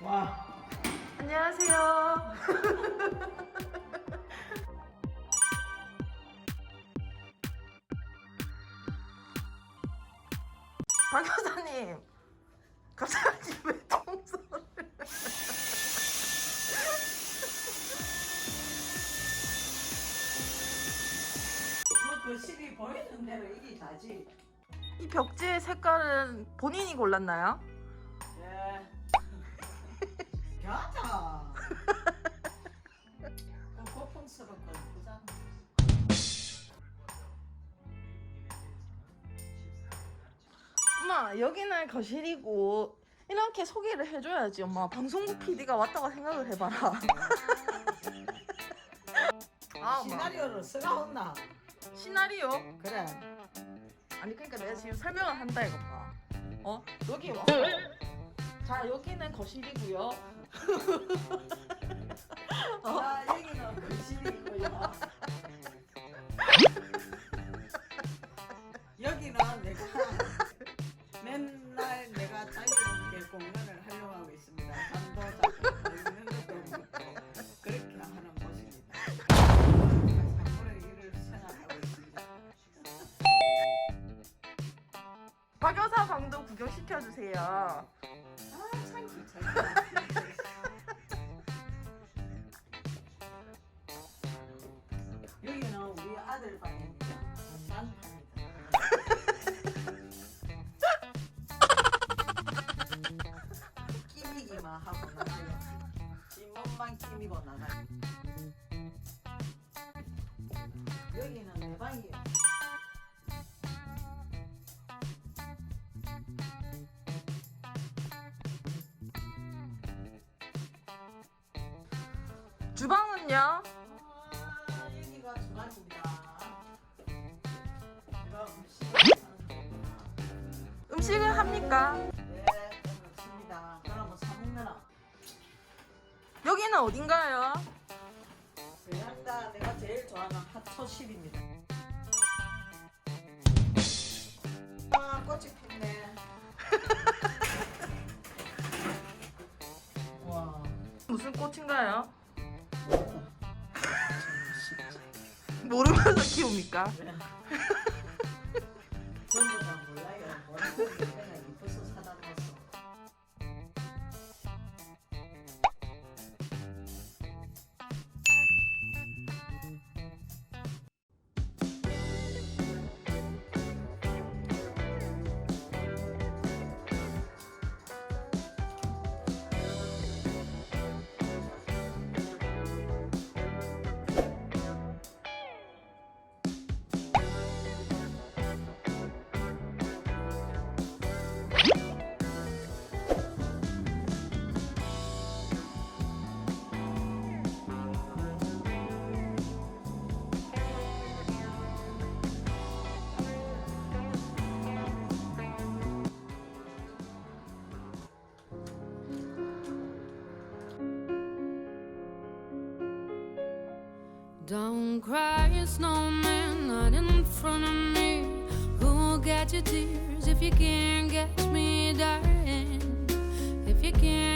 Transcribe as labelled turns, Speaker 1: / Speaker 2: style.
Speaker 1: 와.
Speaker 2: 안녕하세요. 박 교사님, 갑자기 왜
Speaker 1: 통솔을? 대로 이게 다지.
Speaker 2: 이 벽지의 색깔은 본인이 골랐나요?
Speaker 1: 예. 그 고풍스럽고 예쁘잖아.
Speaker 2: 엄마, 여기는 거실이고 이렇게 소개를 해줘야지, 엄마. 방송국 PD가 왔다고 생각을 해봐라. 아, 엄마.
Speaker 1: 시나리오를 쓰가 온나.
Speaker 2: 시나리오?
Speaker 1: 그래.
Speaker 2: 아니 그러니까 내가 지금 설명을 한다 이거 봐. 어 여기 와. 자 여기는 거실이고요. 어?
Speaker 1: 자 여기는 그 실이고요.
Speaker 2: 방도 구경 시켜주세요.
Speaker 1: 아참 귀찮다. 여기는 우리 아들 나가요. 뒷몸만 끼미고 나가요. 여기는 내 방이에요.
Speaker 2: 주방은요?
Speaker 1: 아, 여기가 주방입니다. 제가 겁니다.
Speaker 2: 음식을 합니까?
Speaker 1: 네, 그렇습니다. 그러면 사먹느라
Speaker 2: 여기는 어딘가요?
Speaker 1: 베란다 내가 제일 좋아하는 핫초실입니다. 아, 꽃이 폈네. 와.
Speaker 2: 무슨 꽃인가요? 모르면서 키웁니까?
Speaker 3: Don't cry, snowman, not in front of me. Who'll get your tears if you can't catch me, darling? If you can't